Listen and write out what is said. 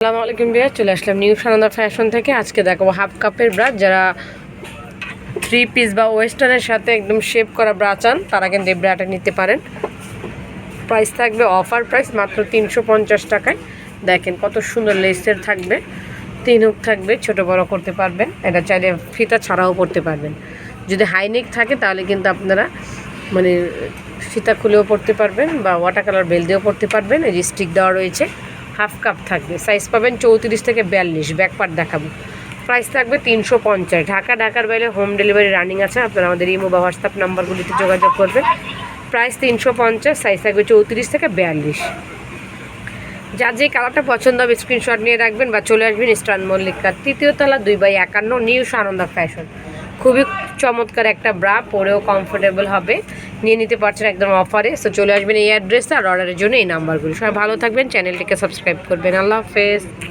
আসসালামু আলাইকুম বিয়া চলে আসলাম নিউ সানন্দা ফ্যাশন থেকে। আজকে দেখাবো হাফ কাপের ব্রা যারা থ্রি পিস বা ওয়েস্টার্নের সাথে একদম শেপ করা ব্রা চান, তারা কিন্তু এই ব্রাটা নিতে পারেন। প্রাইস থাকবে অফার প্রাইস মাত্র তিনশো পঞ্চাশ টাকায়। দেখেন কত সুন্দর লেসের থাকবে। তিন হুক থাকবে, ছোট বড় করতে পারবেন। এটা চাইলে ফিতা ছাড়াও পড়তে পারবেন। যদি হাইনেক থাকে, তাহলে কিন্তু আপনারা মানে ফিতা খুলেও পড়তে পারবেন বা ওয়াটার কালার বেল দিয়েও পড়তে পারবেন। এই যে স্টিক দেওয়া রয়েছে। হাফ কাপ থাকবে। সাইজ পাবেন চৌত্রিশ থেকে বিয়াল্লিশ ব্যাক পার্ট দেখাবো। প্রাইস থাকবে তিনশো পঞ্চাশ। ঢাকা, ঢাকার বাইরে হোম ডেলিভারি রানিং আছে। আপনারা আমাদের ইমো বা হোয়াটসঅ্যাপ নাম্বারগুলিতে যোগাযোগ করবেন। প্রাইস তিনশো পঞ্চাশ সাইজ থাকবে চৌত্রিশ থেকে বিয়াল্লিশ। যার যে কালারটা পছন্দ হবে স্ক্রিনশট নিয়ে রাখবেন বা চলে আসবেন ইস্টার্ন মল্লিকার তৃতীয় তলা দুই বাই একান্ন, নিউ সানন্দা ফ্যাশন খুবই চমৎকার একটা ব্রা পরেও কমফোর্টেবল হবে। নিয়ে নিতে পারছেন একদম অফারে। সো চলে আসবেন এই অ্যাড্রেসে আর অর্ডারের জন্য এই নাম্বারগুলো সবাই ভালো থাকবেন চ্যানেলটিকে সাবস্ক্রাইব করবেন। আল্লাহ হাফেজ।